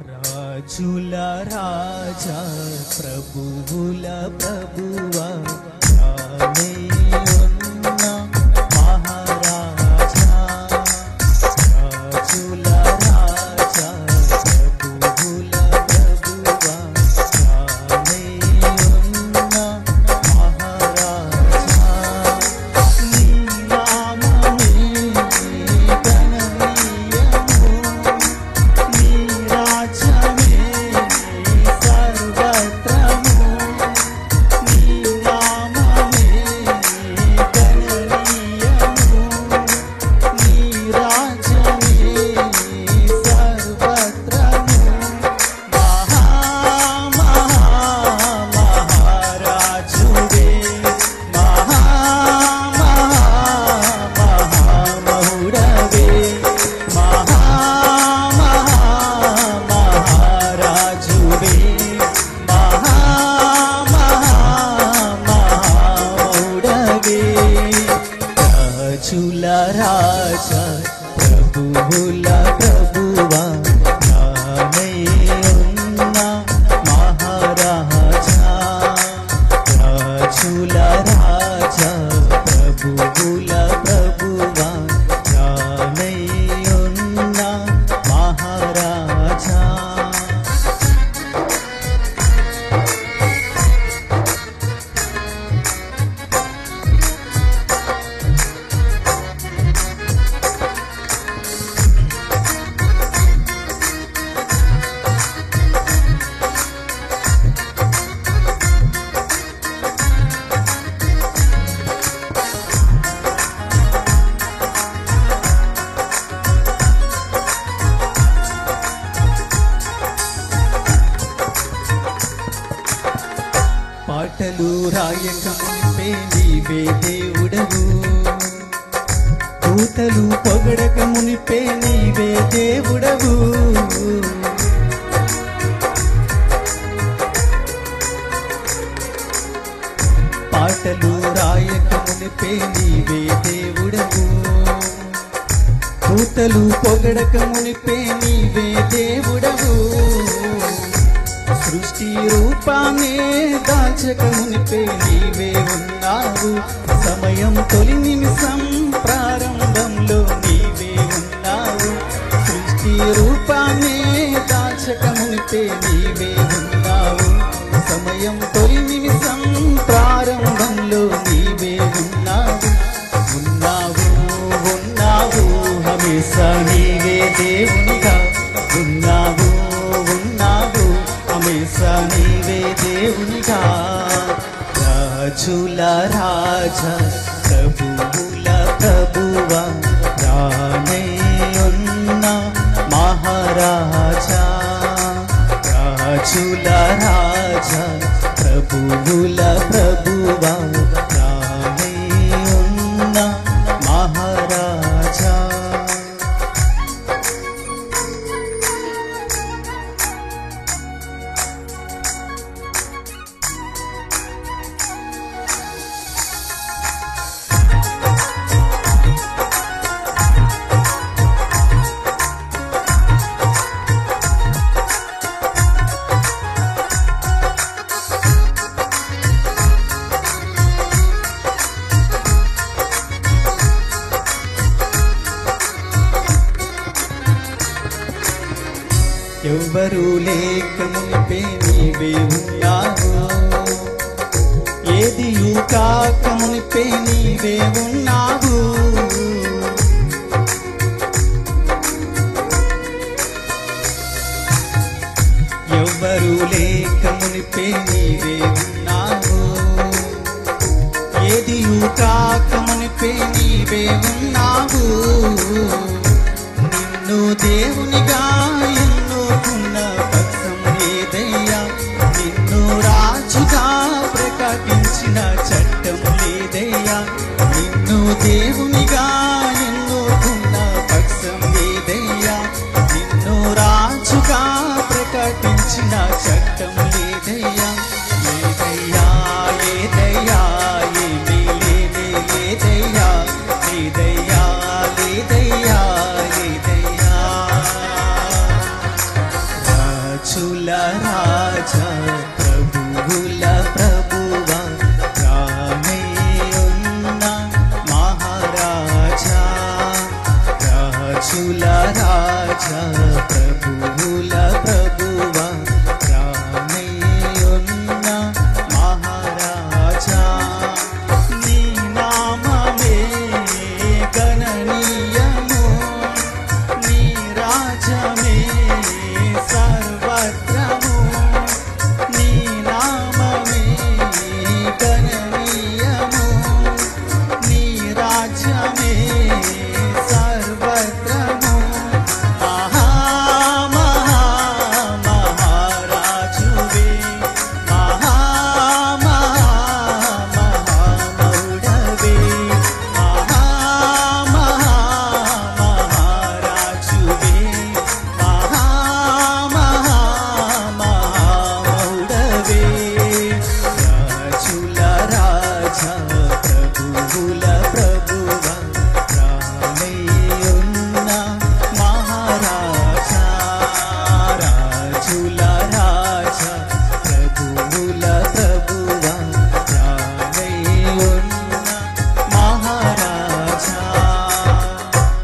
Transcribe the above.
రాజుల రాజా ప్రభువుల ప్రభువా ప్రభువుల పాటలు రాయక మునిపే నీవే దేవుడవు. కూతలు పొగడక మునిపే నీవే దేవుడవు. పాటలు రాయక మునిపే నీవే దేవుడవు. కూతలు పొగడక మునిపే నీవే దేవుడవు. సృష్టి రూపాన్ని దాచక మునిపే నీవే ఉన్నావు. సమయం తొలి నిమిషం ప్రారంభంలో నీవే ఉన్నావు. సృష్టి రూపాన్ని దాచక మునిపే నీవే ఉన్నావు. సమయం తొలి समीवे ीवे राजुला राजा ఎవ్వరూ లేక మునిపే నీవే ఉన్నావు? ఏదియు కాక మునిపే నీవే ఉన్నావు? ఎవ్వరూ లేక మునిపే నీవే ఉన్నావు? ఏదియు కాక మునిపే నీవే ఉన్నావు? దేవునిగా ఎన్నుకున్న పక్షం ఏదయ్యా నిన్ను రాజుగా ప్రకటించిన చట్టం లేదయ్యా. లేదయ్యా లేదయ్యా ఏమీ లేనే లేదయ్యా. లేదయ్యా లేదయ్యా లేదయ్యా. झूला